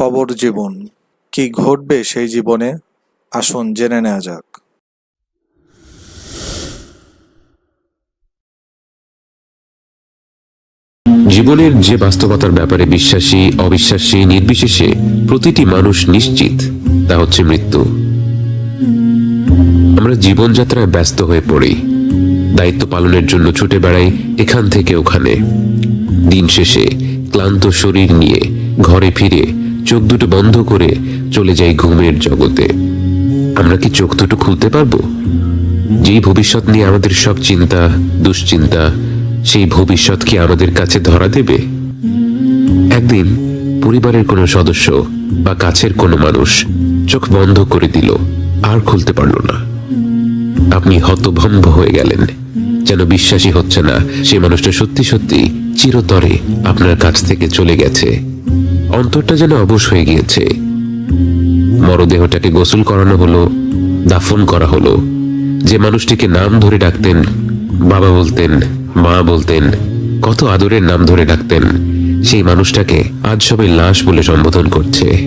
কবর জীবন, কি ঘটবে সেই জীবনে? আসুন জেনে নেওয়া যাক। জীবনের যে বাস্তবতার ব্যাপারে বিশ্বাসী, অবিশ্বাসী, নির্বিশেষে প্রতিটি মানুষ নিশ্চিত, তা হচ্ছে মৃত্যু। আমরা জীবনযাত্রায় ব্যস্ত হয়ে পড়ি। দায়িত্ব পালনের জন্য ছুটে বেড়াই এখান থেকে ওখানে। দিন শেষে ক্লান্ত শরীর নিয়ে ঘরে ফিরে চোখ দুটো বন্ধ করে চলে যাই ঘুমের জগতে। আমরা কি চোখ দুটো খুলতে পারব? যেই ভবিষ্যৎ নিয়ে আমাদের সব চিন্তা, দুশ্চিন্তা, সেই ভবিষ্যৎ কি আমাদের কাছে ধরা দেবে? একদিন পরিবারের কোনো সদস্য বা কাছের কোনো মানুষ চোখ বন্ধ করে দিল, আর খুলতে পারল না। আপনি হতভম্ব হয়ে গেলেন, যেন বিশ্বাসই হচ্ছে না সেই মানুষটা সত্যি সত্যি চিরতরে আপনার কাছ থেকে চলে গেছে। অন্তরটা যেন অবশ হয়ে গিয়েছে। মরদেহটাকে গোসল করানো হলো, দাফন করা হলো। যে মানুষটিকে নাম ধরে ডাকতেন, বাবা বলতেন, মা বলতেন, কত আদরের নাম ধরে ডাকতেন, সেই মানুষটাকে আজ সবাই লাশ বলে সম্বোধন করছে।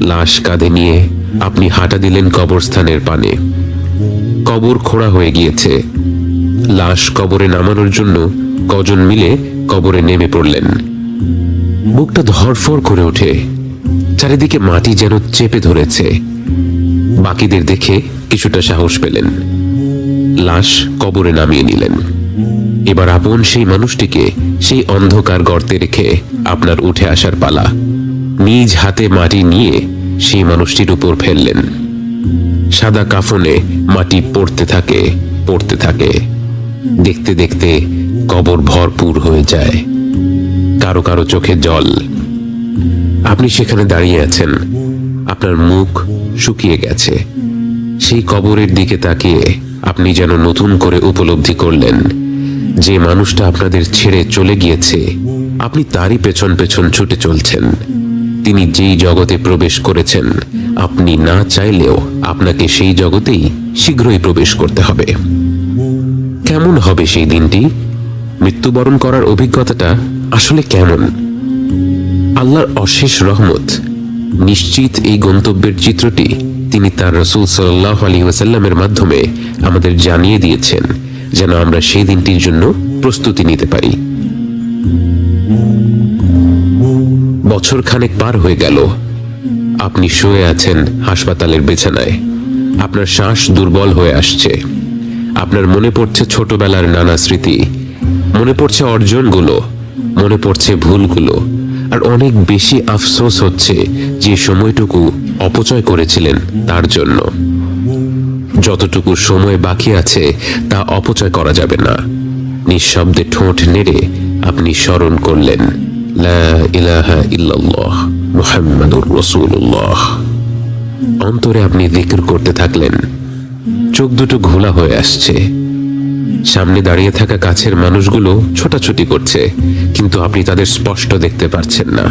লাশ কাঁধে নিয়ে আপনি হাঁটা দিলেন কবরস্থানের পানে। কবর খোঁড়া হয়ে গিয়েছে। লাশ কবরে নামানোর জন্য কজন মিলে কবরে নেমে পড়লেন। বুকটা ধরফর করে ওঠে। চারিদিকে মাটি যেন চেপে ধরেছে। বাকিদের দেখে কিছুটা সাহস পেলেন। লাশ কবরে নামিয়ে নিলেন। এবার আপন সেই মানুষটিকে সেই অন্ধকার গর্তে রেখে আপনার উঠে আসার পালা। নিজ হাতে মাটি নিয়ে সেই মানুষটির উপর ফেললেন। সাদা কাফনে মাটি পড়তে থাকে পড়তে থাকে। দেখতে দেখতে কবর ভরপুর হয়ে যায়। কারও কারও চোখে জল। আপনি সেখানে দাঁড়িয়ে আছেন। আপনার মুখ শুকিয়ে গেছে। সেই কবরের দিকে তাকিয়ে আপনি যেন নতুন করে উপলব্ধি করলেন যে মানুষটা আপনাদের ছেড়ে চলে গিয়েছে। আপনি তারই পেছন পেছন ছুটে চলছেন। তিনি যেই জগতে প্রবেশ করেছেন, আপনি না চাইলেও আপনাকে সেই জগতেই শীঘ্রই প্রবেশ করতে হবে। কেমন হবে সেই দিনটি? মৃত্যুবরণ করার অভিজ্ঞতাটা আসলে কেমন? আল্লাহর অশেষ রহমত, নিশ্চিত এই গন্তব্যের চিত্রটি তিনি তার রসুল সাল্লাহ আলী ওয়াসাল্লামের মাধ্যমে আমাদের জানিয়ে দিয়েছেন, যেন আমরা সেই দিনটির জন্য প্রস্তুতি নিতে পারি। বছর খানেক পার হয়ে গেল। আপনি শুয়ে আছেন হাসপাতালের বিছানায়। আপনার শ্বাস দুর্বল হয়ে আসছে। আপনার মনে পড়ছে ছোটবেলার নানা স্মৃতি। মনে পড়ছে অর্জনগুলো। মনে পড়ছে ভুলগুলো, আর অনেক বেশি আফসোস হচ্ছে যে সময়টুকু অপচয় করেছিলেন তার জন্য। যতটুকু সময় বাকি আছে, তা অপচয় করা যাবে না। নিঃশব্দে ঠোঁট নেড়ে আপনি স্মরণ করলেন ইলাহা রাসূলুল্লাহ। অন্তরে আপনি জিকির করতে থাকলেন, চোখ দুটো ঘোলা হয়ে আসছে। সামনে দাঁড়িয়ে থাকা কাছের মানুষগুলো ছোটাছুটি করছে, কিন্তু আপনি তাদের স্পষ্ট দেখতে পারছেন না।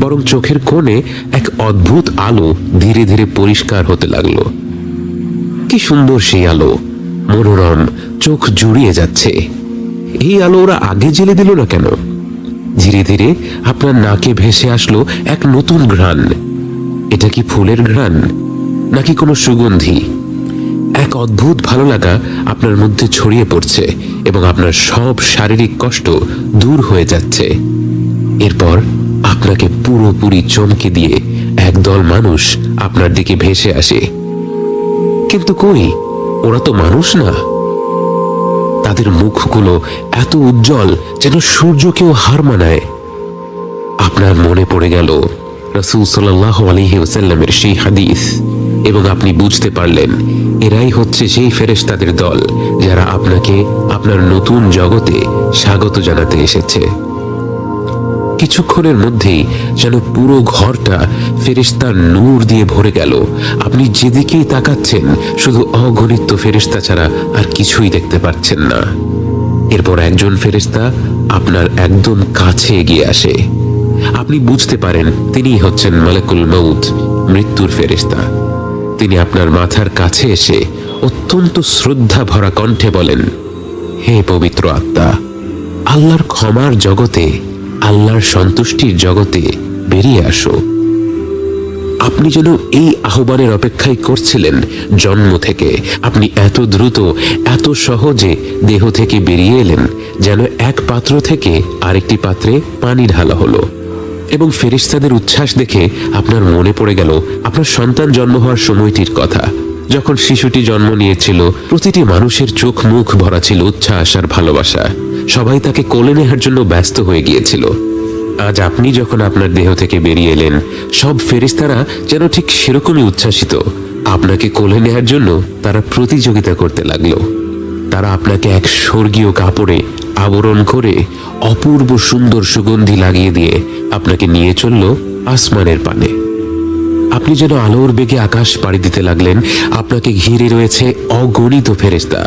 বরং চোখের কোণে এক অদ্ভুত আলো ধীরে ধীরে পরিষ্কার হতে লাগল। কি সুন্দর সেই আলো, মনোরম, চোখ জুড়িয়ে যাচ্ছে। এই আলো ওরা আগে জেলে দিল না কেন? ধীরে ধীরে আপনার নাকে ভেসে আসলো এক নতুন ঘ্রাণ। এটা কি ফুলের ঘ্রাণ, নাকি কোনো সুগন্ধি? এক অদ্ভুত ভালো লাগা আপনার মধ্যে ছড়িয়ে পড়ছে এবং আপনার সব শারীরিক কষ্ট দূর হয়ে যাচ্ছে। এরপর আপনাকে পুরোপুরি চমকে দিয়ে একদল মানুষ আপনার দিকে ভেসে আসে। কিন্তু কই? ওরা তো মানুষ না। তাদের মুখগুলো এত উজ্জ্বল যেন সূর্যকেও হার মানায়। আপনার মনে পড়ে গেল রসুল সাল্লাহ আলহি ওসাল্লামের সেই হাদিস। এবং আপনি বুঝতে পারলেন, এরাই হচ্ছে সেই ফেরেশতাদের দল যারা আপনাকে আপনার নতুন জগতে স্বাগত জানাতে এসেছে। কিছুক্ষণের মধ্যেই যেন পুরো ঘরটা ফেরিস্তার নূর দিয়ে ভরে গেল। আপনি যেদিকেই তাকাচ্ছেন, শুধু অগণিত ফেরিস্তা ছাড়া আর কিছুই দেখতে পাচ্ছেন না। এরপর একজন ফেরিস্তা আপনার একদম কাছে এগিয়ে আসে। আপনি বুঝতে পারেন, তিনিই হচ্ছেন মালেকুল মৌত মৃত্যুর ফেরিস্তা তিনি আপনার মাথার কাছে এসে অত্যন্ত শ্রদ্ধা ভরা কণ্ঠে বলেন, হে পবিত্র আত্মা, আল্লাহর ক্ষমার জগতে, আল্লাহর সন্তুষ্টির জগতে বেরিয়ে আসো। আপনি যেন এই আহ্বানের অপেক্ষাই করছিলেন জন্ম থেকে। আপনি এত দ্রুত, এত সহজে দেহ থেকে বেরিয়ে এলেন, যেন এক পাত্র থেকে আরেকটি পাত্রে পানি ঢালা হলো। এবং ফেরিস্তাদের উচ্ছ্বাস দেখে আপনার মনে পড়ে গেল আপনার সন্তান জন্ম হওয়ার সময়টির কথা। যখন শিশুটি জন্ম নিয়েছিল, প্রতিটি মানুষের চোখ মুখ ভরা ছিল উচ্ছ্বাস আর ভালোবাসা। সবাই তাকে কোলে নেহার জন্য ব্যস্ত হয়ে গিয়েছিল। আজ আপনি যখন আপনার দেহ থেকে বেরিয়ে এলেন, সব ফেরিস্তারা যেন ঠিক সেরকমই উচ্ছ্বাসিত। আপনাকে কোলে নেওয়ার জন্য তারা প্রতিযোগিতা করতে লাগল। তারা আপনাকে এক স্বর্গীয় কাপড়ে আবরণ করে অপূর্ব সুন্দর সুগন্ধি লাগিয়ে দিয়ে আপনাকে নিয়ে চলল আসমানের পানে। আপনি যেন আলোর বেগে আকাশ পাড়ি দিতে লাগলেন, আপনাকে ঘিরে রয়েছে অগণিত ফেরেস্তা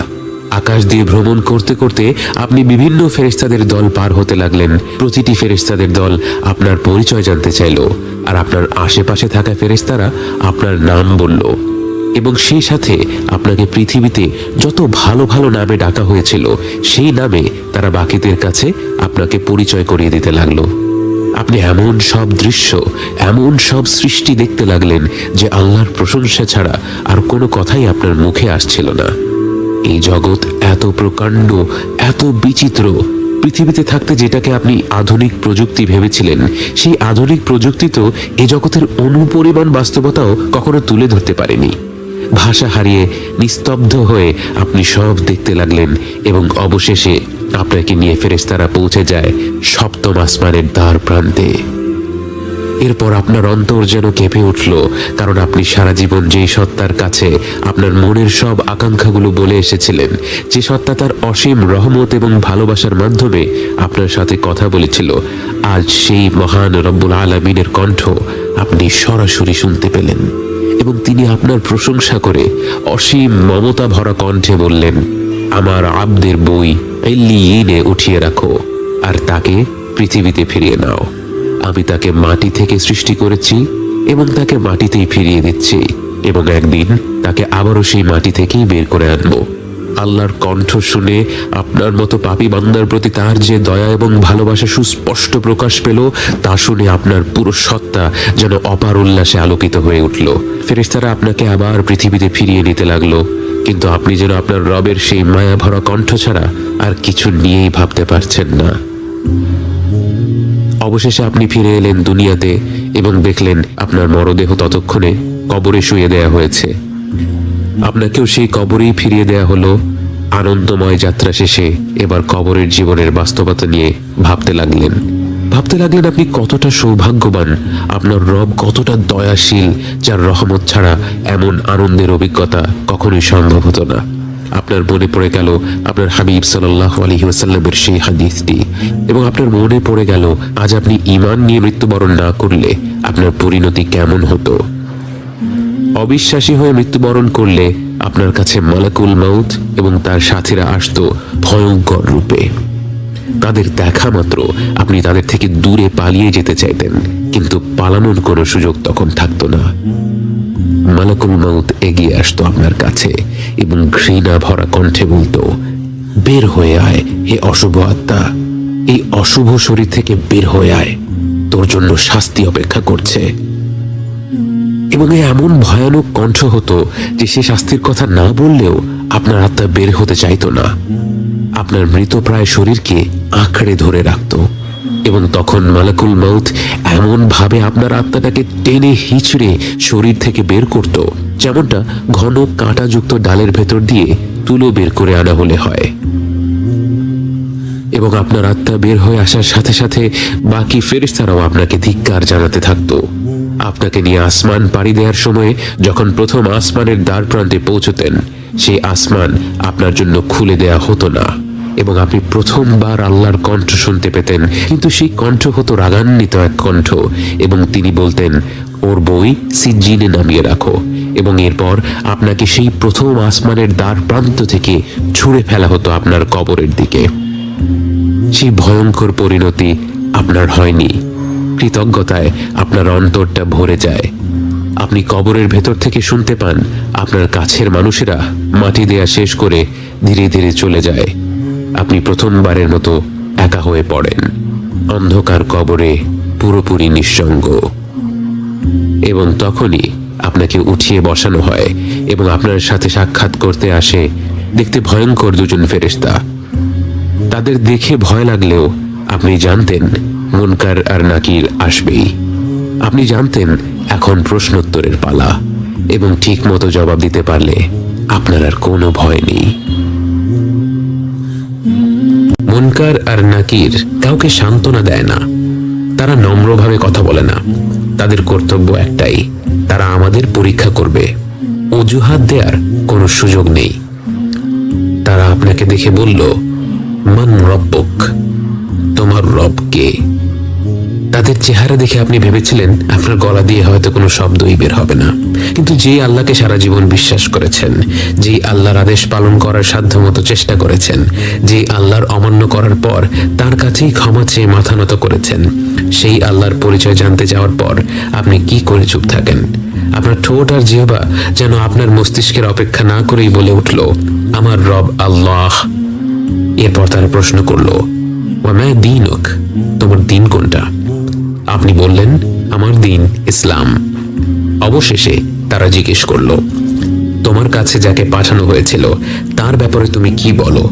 আকাশ দিয়ে ভ্রমণ করতে করতে আপনি বিভিন্ন ফেরেস্তাদের দল পার হতে লাগলেন। প্রতিটি ফেরেস্তাদের দল আপনার পরিচয় জানতে চাইল, আর আপনার আশেপাশে থাকা ফেরেস্তারা আপনার নাম বলল। এবং সেই সাথে আপনাকে পৃথিবীতে যত ভালো ভালো নামে ডাকা হয়েছিল, সেই নামে তারা বাকিদের কাছে আপনাকে পরিচয় করিয়ে দিতে লাগল। আপনি এমন সব দৃশ্য, এমন সব সৃষ্টি দেখতে লাগলেন যে আল্লাহর প্রশংসা ছাড়া আর কোনো কথাই আপনার মুখে আসছিল না। এই জগৎ এত প্রকাণ্ড, এত বিচিত্র। পৃথিবীতে থাকতে যেটাকে আপনি আধুনিক প্রযুক্তি ভেবেছিলেন, সেই আধুনিক প্রযুক্তি তো এ জগতের অনুপরিমাণ বাস্তবতাও কখনো তুলে ধরতে পারেনি। ভাষা হারিয়ে নিস্তব্ধ হয়ে আপনি সব দেখতে লাগলেন এবং অবশেষে আপনাকে নিয়ে ফেরেস্তারা পৌঁছে যায় সপ্তম আসমানের দ্বার প্রান্তে। এরপর আপনার অন্তর যেন কেঁপে উঠল, কারণ আপনি সারা জীবন যেই সত্তার কাছে আপনার মনের সব আকাঙ্ক্ষাগুলো বলে এসেছিলেন, যে সত্তা তার অসীম রহমত এবং ভালোবাসার মাধ্যমে আপনার সাথে কথা বলেছিল, আজ সেই মহান রব্বুল আলমিনের কণ্ঠ আপনি সরাসরি শুনতে পেলেন। এবং তিনি আপনার প্রশংসা করে অসীম মমতা ভরা কণ্ঠে বললেন, আমার আব্দের বই এল্লিয়ে উঠিয়ে রাখো আর তাকে পৃথিবীতে ফিরিয়ে নাও। আমি তাকে মাটি থেকে সৃষ্টি করেছি এবং তাকে মাটিতেই ফিরিয়ে দিচ্ছি এবং একদিন তাকে আবারও সেই মাটি থেকেই বের করে আনব। আল্লাহর কণ্ঠ শুনে আপনার মতো পাপী বান্দার প্রতি তার যে দয়া এবং ভালোবাসা সুস্পষ্ট প্রকাশ পেল, তা শুনে আপনার পুরো সত্তা যেন অপার উল্লাসে আলোকিত হয়ে উঠল। ফেরেস্তারা আপনাকে আবার পৃথিবীতে ফিরিয়ে নিতে লাগল, কিন্তু আপনি যেন আপনার রবের সেই মায়া ভরা কণ্ঠ ছাড়া আর কিছু নিয়েই ভাবতে পারছেন না। অবশেষে আপনি ফিরে এলেন দুনিয়াতে এবং দেখলেন আপনার মরদেহ ততক্ষণে কবরে শুয়ে দেয়া হয়েছে। আপনাকেও সেই কবরেই ফিরিয়ে দেয়া হলো। আনন্দময় যাত্রা শেষে এবার কবরের জীবনের বাস্তবতা নিয়ে ভাবতে লাগলেন। ভাবতে লাগলেন আপনি কতটা সৌভাগ্যবান, আপনার রব কতটা দয়াশীল, যার রহমত ছাড়া এমন আনন্দের অভিজ্ঞতা কখনোই সম্ভব হতো না। আপনার মনে পড়ে গেল আপনার হাবিব সাল্লাহ আলহি ওয়াসাল্লামের সেই হাদিসটি, এবং আপনার মনে পড়ে গেল আজ আপনি ইমান নিয়ে মৃত্যুবরণ না করলে আপনার পরিণতি কেমন হতো। অবিশ্বাসী হয়ে মৃত্যুবরণ করলে আপনার কাছে মালাকুল মাউত এবং তার সাথীরা আসতো ভয়ঙ্কর রূপে। তাদের দেখা মাত্র আপনি তাদের থেকে দূরে পালিয়ে যেতে চাইতেন, কিন্তু পালানোর কোনো সুযোগ তখন থাকতো না। মালাকুল মাউত এগিয়ে আসতো আপনার কাছে এবং ঘৃণা ভরা কণ্ঠে বলতো, বের হয়ে আয়, হে অশুভ আত্মা। এই অশুভ শরীর থেকে বের হয়ে আয়। তোর জন্য শাস্তি অপেক্ষা করছে। এবং এমন ভয়ানক কণ্ঠ হতো যে সে শাস্তির কথা না বললেও আপনার আত্মা বের হতে চাইতো না। আপনার মৃতপ্রায় শরীরকে আঁকড়ে ধরে রাখতো এবং তখন মালাকুল মাউথ এমন ভাবে আপনার আত্মাটাকে টেনে হিচড়ে শরীর থেকে বের করত, যেমনটা ঘন কাঁটাযুক্ত ডালের ভেতর দিয়ে তুলো বের করে আনা হলে হয়। এবং আপনার আত্মা বের হয়ে আসার সাথে সাথে বাকি ফেরেস্তারাও আপনাকে ধিক্কার জানাতে থাকতো। আপনাকে নিয়ে আসমান পাড়ি দেওয়ার সময় যখন প্রথম আসমানের দ্বার প্রান্তে পৌঁছতেন, সেই আসমান আপনার জন্য খুলে দেয়া হতো না এবং আপনি প্রথমবার আল্লাহর কণ্ঠ শুনতে পেতেন। কিন্তু সেই কণ্ঠ হতো রাগান্বিত এক কণ্ঠ এবং তিনি বলতেন, ওর বই সিজ্জিনে নামিয়ে রাখো এবং এরপর আপনাকে সেই প্রথম আসমানের দ্বার প্রান্ত থেকে ছুঁড়ে ফেলা হতো আপনার কবরের দিকে। সেই ভয়ঙ্কর পরিণতি আপনার হয়নি। কৃতজ্ঞতায় আপনার অন্তরটা ভরে যায়। আপনি কবরের ভেতর থেকে শুনতে পান, আপনার কাছের মানুষেরা মাটি দেয়া শেষ করে ধীরে ধীরে চলে যায়। আপনি প্রথমবারের মতো একা হয়ে পড়েন। অন্ধকার কবরে পুরোপুরি নিঃসঙ্গ। এবং তখনই আপনাকে উঠিয়ে বসানো হয় এবং আপনার সাথে সাক্ষাৎ করতে আসে দেখতে ভয়ঙ্কর দুজন ফেরেশতা। তাদের দেখে ভয় লাগলেও আপনি জানতেন মুনকার আর নাকির আসবেই। আপনি জানতেন, এখন প্রশ্নোত্তরের পালা, এবং ঠিক মতো জবাব দিতে পারলে আপনার আর কোনো ভয় নেই। মুনকার আর নাকির কাউকে সান্ত্বনা দেয় না। তারা নম্রভাবে কথা বলে না। তাদের কর্তব্য একটাই, তারা আমাদের পরীক্ষা করবে। অজুহাত দেওয়ার কোনো সুযোগ নেই। তারা আপনাকে দেখে বলল, মান রব্বক, তোমার রব কে? তাদের চেহারা দেখে আপনি ভেবেছিলেন আপনার গলা দিয়ে হয়তো কোনো শব্দই বের হবে না। কিন্তু যে আল্লাহকে সারা জীবন বিশ্বাস করেছেন যে আল্লাহর আদেশ পালন করার সাধ্যমতো চেষ্টা করেছেন যে আল্লাহর অমান্য করার পর তার কাছেই ক্ষমা চেয়ে মাথা নত করেছেন, সেই আল্লাহর পরিচয় জানতে যাওয়ার পর আপনি কি করে চুপ থাকেন? আপনার ঠোঁট আর জিহবা যেন আপনার মস্তিষ্কের অপেক্ষা না করেই বলে উঠল, আমার রব আল্লাহ। এরপর তারা প্রশ্ন করল ওয়ামায় দিনক? তোমার দিন কোনটা? আপনি বললেন, আমার দিন ইসলাম। অবশেষে তারা জিজ্ঞেস করল, তোমার কাছে যাকে পাঠানো হয়েছিল, তার ব্যাপারে তুমি কি বলো?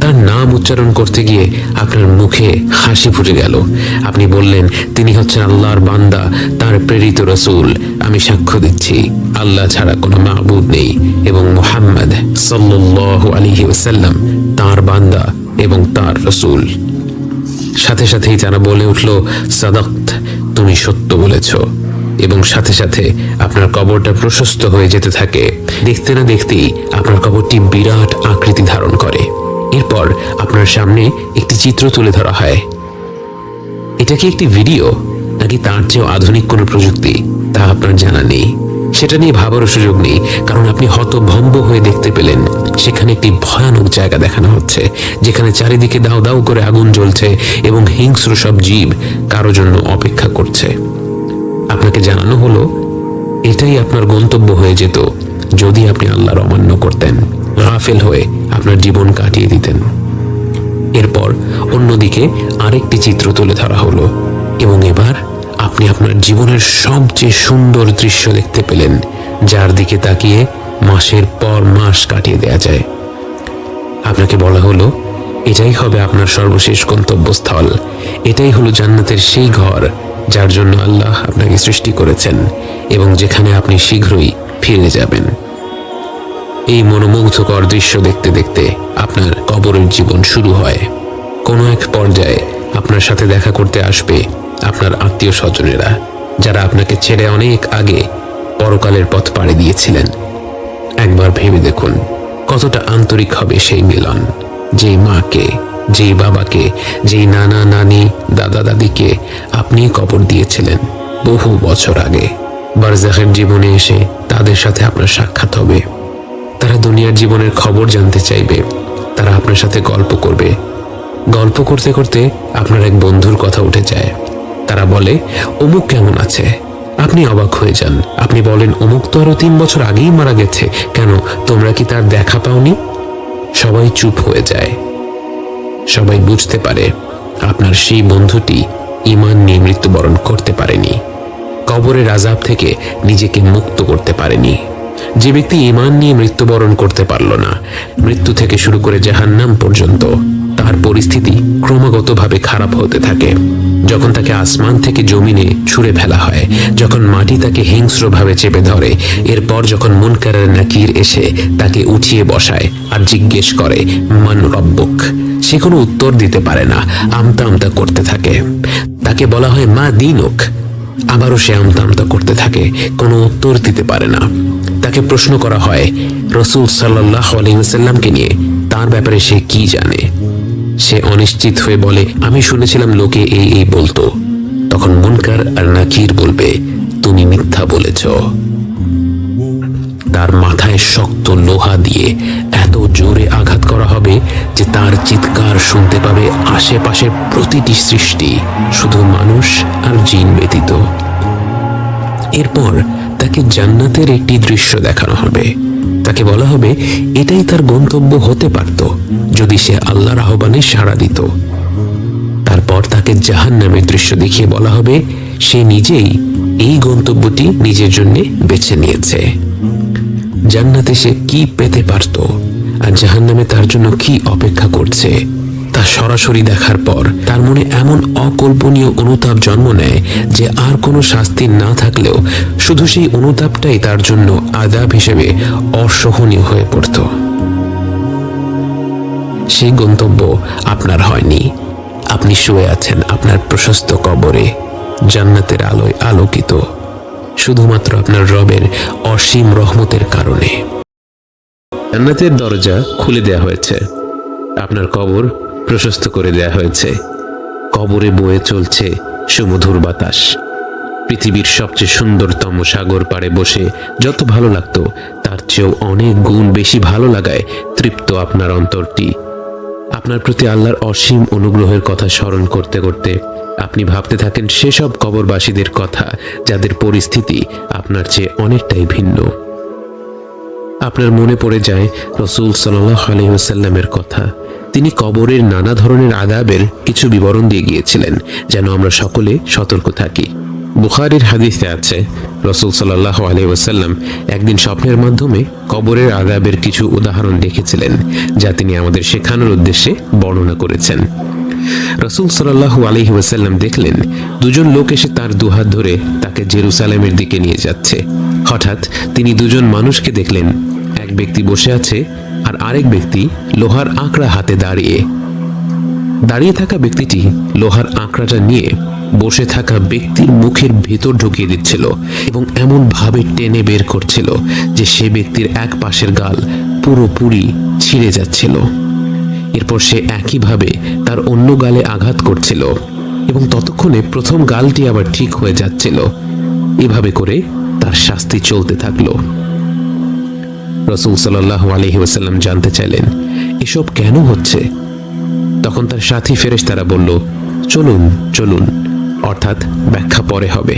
তার নাম উচ্চারণ করতে গিয়ে আপনার মুখে হাসি ফুটে গেল। আপনি বললেন, তিনি হচ্ছেন আল্লাহর বান্দা, তার প্রেরিত রসুল। আমি সাক্ষ্য দিচ্ছি, আল্লাহ ছাড়া কোনো মাহবুদ নেই। এবং মোহাম্মদ সাল্লাল্লাহু আলাইহি ওয়াসাল্লাম তার বান্দা এবং তার রসুল। সাথে সাথেই তারা বলে উঠল সাদাক্ত তুমি সত্য বলেছ। এবং সাথে সাথে আপনার কবরটা প্রশস্ত হয়ে যেতে থাকে। দেখতে না দেখতেই আপনার কবরটি বিরাট আকৃতি ধারণ করে। এরপর আপনার সামনে একটি চিত্র তুলে ধরা হয়। এটা কি একটি ভিডিও, নাকি তার চেয়েও আধুনিক কোনো প্রযুক্তি, তা আপনার জানা নেই। সেটা নিয়ে ভাবারও সুযোগ নেই, কারণ আপনি হতভম্ব হয়ে দেখতে পেলেন, সেখানে একটি ভয়ানক জায়গা দেখানো হচ্ছে, যেখানে চারিদিকে দাও দাও করে আগুন জ্বলছে এবং হিংস্র সব জীব কারও জন্য অপেক্ষা করছে। আপনাকে জানানো হলো, এটাই আপনার গন্তব্য হয়ে যেত, যদি আপনি আল্লাহর অমান্য করতেন গাফেল হয়ে আপনার জীবন কাটিয়ে দিতেন। এরপর অন্যদিকে আরেকটি চিত্র তুলে ধরা হলো, এবং এবার আপনি আপনার জীবনের সবচেয়ে সুন্দর দৃশ্য দেখতে পেলেন, যার দিকে তাকিয়ে মাসের পর মাস কাটিয়ে দেয়া যায়। আপনাকে বলা হলো, এটাই হবে আপনার সর্বশেষ গন্তব্যস্থল। এটাই হলো জান্নাতের সেই ঘর, যার জন্য আল্লাহ আপনাকে সৃষ্টি করেছেন এবং যেখানে আপনি শীঘ্রই ফিরে যাবেন। এই মনোমুগ্ধকর দৃশ্য দেখতে দেখতে আপনার কবরের জীবন শুরু হয়। কোনো এক পর্যায়ে আপনার সাথে দেখা করতে আসবে আপনার আত্মীয় স্বজনেরা যারা আপনাকে ছেড়ে অনেক আগে পরকালের পথ পাড়ি দিয়েছিলেন। একবার ভেবে দেখুন কতটা আন্তরিক হবে সেই মিলন। যেই মাকে, যেই বাবাকে, যেই নানা নানি, দাদা দাদিকে আপনি কবর দিয়েছিলেন বহু বছর আগে। বারজাহের জীবনে এসে তাদের সাথে আপনার সাক্ষাৎ হবে। তারা দুনিয়ার জীবনের খবর জানতে চাইবে। তারা আপনার সাথে গল্প করবে। গল্প করতে করতে আপনার এক বন্ধুর কথা উঠে যায়। তারা বলে, অমুক কেমন আছে? আপনি অবাক হয়ে যান। আপনি বলেন, অমুক তো আরও তিন বছর আগেই মারা গেছে। কেন, তোমরা কি তার দেখা পাওনি? সবাই চুপ হয়ে যায়। সবাই বুঝতে পারে, আপনার সেই বন্ধুটি ইমান নিয়ে মৃত্যুবরণ করতে পারেনি। কবরের আজাব থেকে নিজেকে মুক্ত করতে পারেনি। যে ব্যক্তি ইমান নিয়ে মৃত্যুবরণ করতে পারল না, মৃত্যু থেকে শুরু করে জাহান্নাম পর্যন্ত তার পরিস্থিতি ক্রমাগতভাবে খারাপ হতে থাকে। যখন তাকে আসমান থেকে জমিনে ছুঁড়ে ফেলা হয়, যখন মাটি তাকে হিংস্রভাবে চেপে ধরে, এরপর যখন মুনকারের নাকির এসে তাকে উঠিয়ে বসায় আর জিজ্ঞেস করে, মান রব্বক? সে কোনো উত্তর দিতে পারে না, আমতা আমতা করতে থাকে। তাকে বলা হয়, মা দিনক? আবারও সে আমতা আমতা করতে থাকে, কোনো উত্তর দিতে পারে না। তাকে প্রশ্ন করা হয়, রসুল সাল্লাহ আলহিমসাল্লামকে নিয়ে তার ব্যাপারে সে কি জানে? সে অনিশ্চিত হয়ে বলে, আমি শুনেছিলাম লোকে এই এই বলতো। তখন মুনকার আর নাকির বলবে, তুমি মিথ্যা বলেছ। তার মাথায় শক্ত লোহা দিয়ে এত জোরে আঘাত করা হবে যে তার চিৎকার শুনতে পাবে আশেপাশের প্রতিটি সৃষ্টি, শুধু মানুষ আর জিন ব্যতীত। এরপর তাকে জান্নাতের একটি দৃশ্য দেখানো হবে। তাকে বলা হবে, এটাই তার গন্তব্য হতে পারত, যদি সে আল্লাহর আহ্বানে সাড়া দিত। তারপর তাকে জাহান নামের দৃশ্য দেখিয়ে বলা হবে, সে নিজেই এই গন্তব্যটি নিজের জন্য বেছে নিয়েছে। জান্নাতে সে কি পেতে পারত, আর জাহান্নামে তার জন্য কি অপেক্ষা করছে? তা সরাসরি দেখার পর তার মনে এমন অকল্পনীয় অনুতাপ জন্ম নেয় যে আর কোনো শাস্তি না থাকলেও শুধু সেই অনুতাপটাই তার জন্য আদাব হিসেবে অসহনীয় হয়ে পড়ত। সেই গন্তব্য আপনার হয়নি। আপনি শুয়ে আছেন আপনার প্রশস্ত কবরে, জান্নাতের আলোয় আলোকিত, শুধুমাত্র আপনার রবের অসীম রহমতের কারণে। জান্নাতের দরজা খুলে দেয়া হয়েছে। আপনার কবর প্রশস্ত করে দেয়া হয়েছে। কবরে বয়ে চলছে সুমধুর বাতাস। পৃথিবীর সবচেয়ে সুন্দরতম সাগর পাড়ে বসে যত ভালো লাগতো, তার চেয়েও অনেক গুণ বেশি ভালো লাগায় তৃপ্ত আপনার অন্তরটি। আপনার প্রতি আল্লাহর অসীম অনুগ্রহের কথা স্মরণ করতে করতে আপনি ভাবতে থাকেন সেসব কবরবাসীদের কথা, যাদের পরিস্থিতি আপনার চেয়ে অনেকটাই ভিন্ন। আপনার মনে পড়ে যায় রসুল সাল্লাহ আলহিহাসাল্লামের কথা। তিনি কবরের নানা ধরনের আদাবের কিছু বিবরণ দিয়ে গিয়েছিলেন, যেন আমরা সকলে সতর্ক থাকি। বুখারির হাদিসে আছে, রসুল সাল্লাহ আলহিহাসাল্লাম একদিন স্বপ্নের মাধ্যমে কবরের আদাবের কিছু উদাহরণ দেখেছিলেন, যা তিনি আমাদের শেখানোর উদ্দেশ্যে বর্ণনা করেছেন। রসুল সাল্লাহ ওয়াসাল্লাম দেখলেন, দুজন লোক এসে তার দুহাত ধরে তাকে জেরুসালেমের দিকে নিয়ে যাচ্ছে। হঠাৎ তিনি দুজন মানুষকে দেখলেন, এক ব্যক্তি বসে আছে আর আরেক ব্যক্তি লোহার আঁকড়া হাতে দাঁড়িয়ে। দাঁড়িয়ে থাকা ব্যক্তিটি লোহার আঁকড়াটা নিয়ে বসে থাকা ব্যক্তির মুখের ভেতর ঢুকিয়ে দিচ্ছিল এবং এমন ভাবে টেনে বের করছিল যে সে ব্যক্তির এক পাশের গাল পুরোপুরি ছিঁড়ে যাচ্ছিল। এরপর সে একইভাবে তার অন্য গালে আঘাত করছিল এবং ততক্ষণে প্রথম গালটি আবার ঠিক হয়ে যাচ্ছিল। এভাবে করে তার শাস্তি চলতে থাকল। রসুল সাল্লাহ আলহি ওসাল্লাম জানতে চাইলেন, এসব কেন হচ্ছে? তখন তার সাথী ফেরেশ তারা বলল, চলুন চলুন, অর্থাৎ ব্যাখ্যা পরে হবে।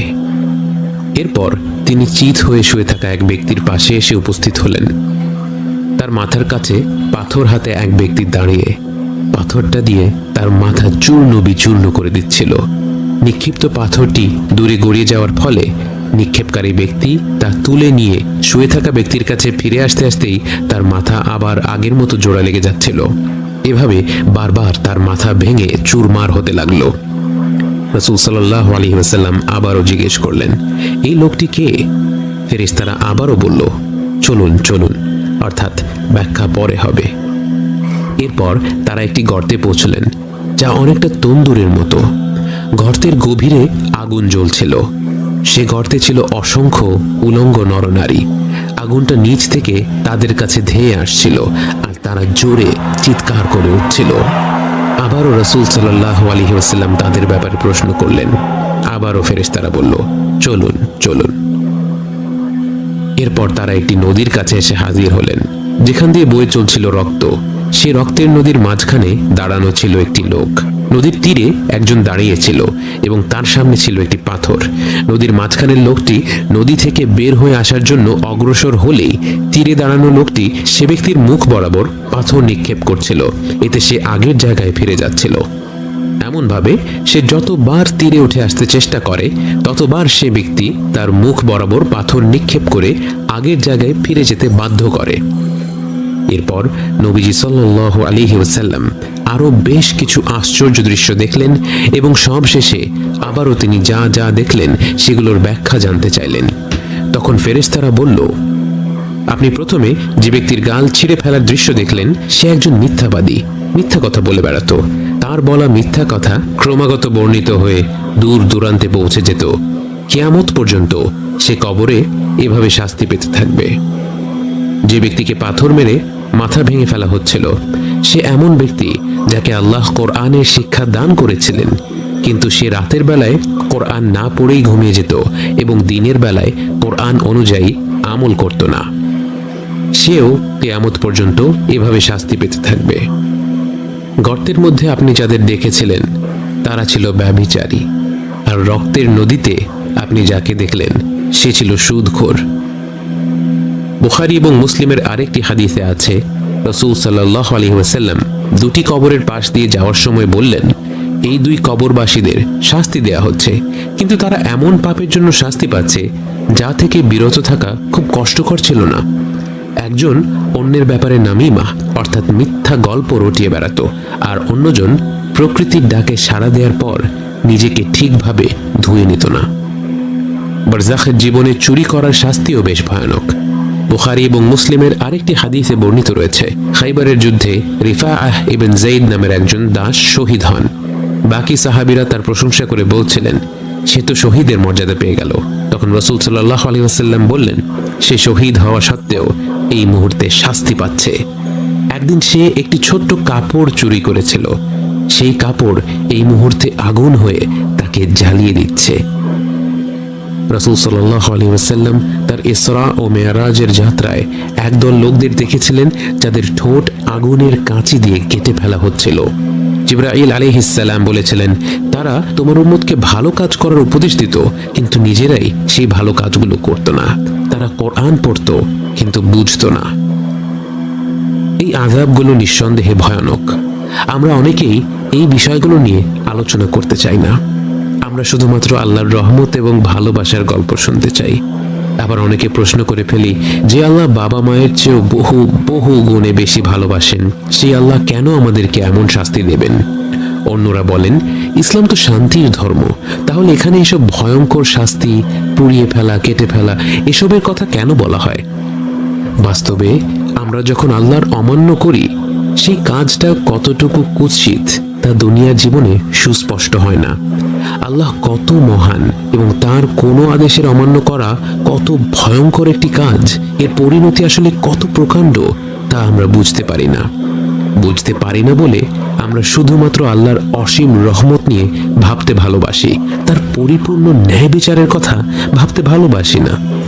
এরপর তিনি চিত হয়ে শুয়ে থাকা এক ব্যক্তির পাশে এসে উপস্থিত হলেন। তার মাথার কাছে পাথর হাতে এক ব্যক্তি দাঁড়িয়ে পাথরটা দিয়ে তার মাথা চূর্ণ বিচূর্ণ করে দিচ্ছিল। নিক্ষিপ্ত পাথরটি দূরে গড়িয়ে যাওয়ার ফলে নিক্ষেপকারী ব্যক্তি তা তুলে নিয়ে শুয়ে থাকা ব্যক্তির কাছে ফিরে আসতে আসতেই তার মাথা আবার আগের মতো জোড়া লেগে যাচ্ছিল। এভাবে বারবার তার মাথা ভেঙে চুরমার হতে লাগল। রসুল সাল্লাহ আলী আবারও জিজ্ঞেস করলেন, এই লোকটি কে? ফেরিস্তারা আবারও বলল, চলুন চলুন, অর্থাৎ ব্যাখ্যা পরে হবে। এরপর তারা একটি গর্তে পৌঁছলেন, যা অনেকটা তন্দুরের মতো। গর্তের গভীরে আগুন জ্বলছিল। সে গর্তে ছিল অসংখ্য উলঙ্গ নরনারী। আগুনটা নিচ থেকে তাদের কাছে ধেয়ে আসছিল আর তারা জোরে চিৎকার করে উঠছিল। আবারও রসুল সাল্লাহ আলহি ওসাল্লাম তাদের ব্যাপারে প্রশ্ন করলেন। আবারও ফেরেশতারা বলল, চলুন চলুন। এরপর তারা একটি নদীর কাছে এসে হাজির হলেন, যেখান দিয়ে বয়ে চলছিল রক্ত। সে রক্তের নদীর মাঝখানে দাঁড়ানো ছিল একটি লোক। নদীর তীরে একজন দাঁড়িয়েছিল এবং তার সামনে ছিল একটি পাথর। নদীর মাঝখানের লোকটি নদী থেকে বের হয়ে আসার জন্য অগ্রসর হলেই তীরে দাঁড়ানো লোকটি সে ব্যক্তির মুখ বরাবর পাথর নিক্ষেপ করছিল। এতে সে আগের জায়গায় ফিরে যাচ্ছিল। এমনভাবে সে যতবার তীরে উঠে আসতে চেষ্টা করে, ততবার সে ব্যক্তি তার মুখ বরাবর পাথর নিক্ষেপ করে আগের জায়গায় ফিরে যেতে বাধ্য করে। এরপর নবীজি সাল্লাহ আলিহি ওসাল্লাম আরও বেশ কিছু আশ্চর্য দৃশ্য দেখলেন এবং সব শেষে আবারও তিনি যা যা দেখলেন সেগুলোর ব্যাখ্যা জানতে চাইলেন। তখন ফেরেশতারা বলল, আপনি প্রথমে যে ব্যক্তির গাল ছিঁড়ে ফেলার দৃশ্য দেখলেন, সে একজন মিথ্যাবাদী, মিথ্যা কথা বলে বেড়াতো। তার বলা মিথ্যা কথা ক্রমাগত বর্ণিত হয়ে দূর দূরান্তে পৌঁছে যেত। কেয়ামত পর্যন্ত সে কবরে এভাবে শাস্তি পেতে থাকবে। যে ব্যক্তিকে পাথর মেরে মাথা ভেঙে ফেলা হচ্ছিল, সে এমন ব্যক্তি যাকে আল্লাহ কোরআনের শিক্ষা দান করেছিলেন। কিন্তু সে রাতের বেলায় কোরআন না পড়েই ঘুমিয়ে যেত এবং দিনের বেলায় কোরআন অনুযায়ী আমল করত না। সেও কেয়ামত পর্যন্ত এভাবে শাস্তি পেতে থাকবে। গর্তের মধ্যে আপনি যাদের দেখেছিলেন, তারা ছিল ব্যভিচারী। আর রক্তের নদীতে আপনি যাকে দেখলেন, সে ছিল সুদখোর। বুখারি এবং মুসলিমের আরেকটি হাদিসে আছে, রসুল সাল্লাহ আলী ওয়াসাল্লাম দুটি কবরের পাশ দিয়ে যাওয়ার সময় বললেন, এই দুই কবরবাসীদের শাস্তি দেয়া হচ্ছে। কিন্তু তারা এমন পাপের জন্য শাস্তি পাচ্ছে, যা থেকে বিরত থাকা খুব কষ্টকর ছিল না। একজন অন্যের ব্যাপারে নামিমা, অর্থাৎ মিথ্যা গল্প রটিয়ে বেড়াতো, আর অন্যজন প্রকৃতির ডাকে সাড়া দেওয়ার পর নিজেকে ঠিকভাবে ধুয়ে নিত না। বারজাখের জীবনে চুরি করার শাস্তিও বেশ ভয়ানক। বুখারি এবং মুসলিমের আরেকটি হাদিসে বর্ণিত রয়েছে, খাইবারের যুদ্ধে রিফা আহ ইবেন জাইদ নামের একজন দাস শহীদ হন। বাকি সাহাবিরা তার প্রশংসা করে বলছিলেন, সে তো শহীদের মর্যাদা পেয়ে গেল। তখন রসুল সাল্লাহ আলী আসাল্লাম বললেন, সে শহীদ হওয়া সত্ত্বেও এই মুহূর্তে শাস্তি পাচ্ছে। একদিন সে একটি ছোট্ট কাপড় চুরি করেছিল। সেই কাপড় এই মুহূর্তে আগুন হয়ে তাকে জ্বালিয়ে দিচ্ছে। রসুল সাল্লাহ আলী ওসাল্লাম তার ইসরা ও মেয়ারাজের যাত্রায় একদল লোকদের দেখেছিলেন, যাদের ঠোঁট আগুনের কাঁচি দিয়ে কেটে ফেলা হচ্ছিল। জিব্রাইল আলিহিসাল্লাম বলেছিলেন, তারা তোমার উম্মতকে ভালো কাজ করার উপদেশ দিত, কিন্তু নিজেরাই সেই ভালো কাজগুলো করত না। তারা কোরআন পড়ত, কিন্তু বুঝতো না। এই আজাবগুলো নিঃসন্দেহে ভয়ানক। আমরা অনেকেই এই বিষয়গুলো নিয়ে আলোচনা করতে চাই না। আমরা শুধুমাত্র আল্লাহর রহমত এবং ভালোবাসার গল্প শুনতে চাই। আবার অনেকে প্রশ্ন করে ফেলি, যে আল্লাহ বাবা মায়ের চেয়েও বহু বহু গুণে বেশি ভালোবাসেন, সেই আল্লাহ কেন আমাদেরকে এমন শাস্তি দেবেন? অন্যরা বলেন, ইসলাম তো শান্তির ধর্ম, তাহলে এখানে এসব ভয়ঙ্কর শাস্তি, পুড়িয়ে ফেলা, কেটে ফেলা, এসবের কথা কেন বলা হয়? বাস্তবে, আমরা যখন আল্লাহর অমান্য করি, সেই কাজটা কতটুকু কুৎসিত? তা দুনিয়ার জীবনে সুস্পষ্ট হয় না। আল্লাহ কত মহান এবং তার কোনো আদেশের অমান্য করা কত ভয়ঙ্কর একটি কাজ, এর পরিণতি আসলে কত প্রকাণ্ড তা আমরা বুঝতে পারি না। বুঝতে পারি না বলে আমরা শুধুমাত্র আল্লাহর অসীম রহমত নিয়ে ভাবতে ভালোবাসি। তার পরিপূর্ণ ন্যায় বিচারের কথা ভাবতে ভালোবাসি না।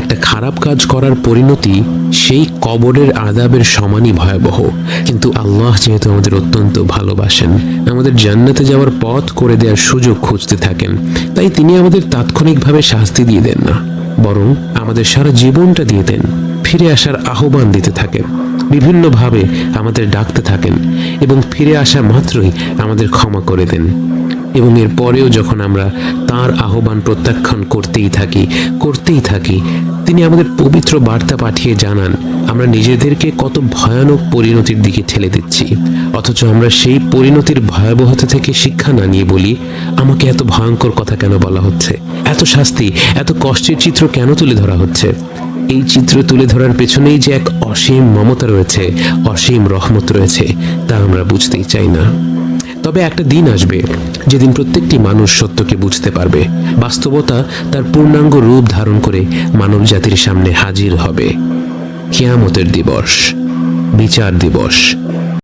একটা খারাপ কাজ করার পরিণতি সেই কবরের আদাবের সমানই ভয়াবহ। কিন্তু আল্লাহ যেহেতু আমাদের অত্যন্ত ভালোবাসেন, আমাদের জান্নাতে যাওয়ার পথ করে দেওয়ার সুযোগ খুঁজতে থাকেন, তাই তিনি আমাদের তাৎক্ষণিকভাবে শাস্তি দিয়ে দেন না, বরং আমাদের সারা জীবনটা দিয়ে দেন, ফিরে আসার আহ্বান দিতে থাকেন, বিভিন্নভাবে আমাদের ডাকতে থাকেন এবং ফিরে আসা মাত্রই আমাদের ক্ষমা করে দেন। এবং এর পরেও যখন আমরা তার আহ্বান প্রত্যাখ্যান করতেই থাকি করতেই থাকি, তিনি আমাদের পবিত্র বার্তা পাঠিয়ে জানান, আমরা নিজেদেরকে কত ভয়ানক পরিণতির দিকে ঠেলে দিচ্ছি। অথচ আমরা সেই পরিণতির ভয়াবহতা থেকে শিক্ষা না নিয়ে বলি, আমাকে এত ভয়ঙ্কর কথা কেন বলা হচ্ছে? এত শাস্তি, এত কষ্টের চিত্র কেন তুলে ধরা হচ্ছে? এই চিত্র তুলে ধরার পেছনেই যে এক অসীম মমতা রয়েছে, অসীম রহমত রয়েছে, তা আমরা বুঝতেই চাই না। তবে একটা দিন আসবে যেদিন প্রত্যেকটি মানুষ সত্যকে বুঝতে পারবে। বাস্তবতা তার পূর্ণাঙ্গ রূপ ধারণ করে মানব জাতির সামনে হাজির হবে। কেয়ামতের দিবস, বিচার দিবস।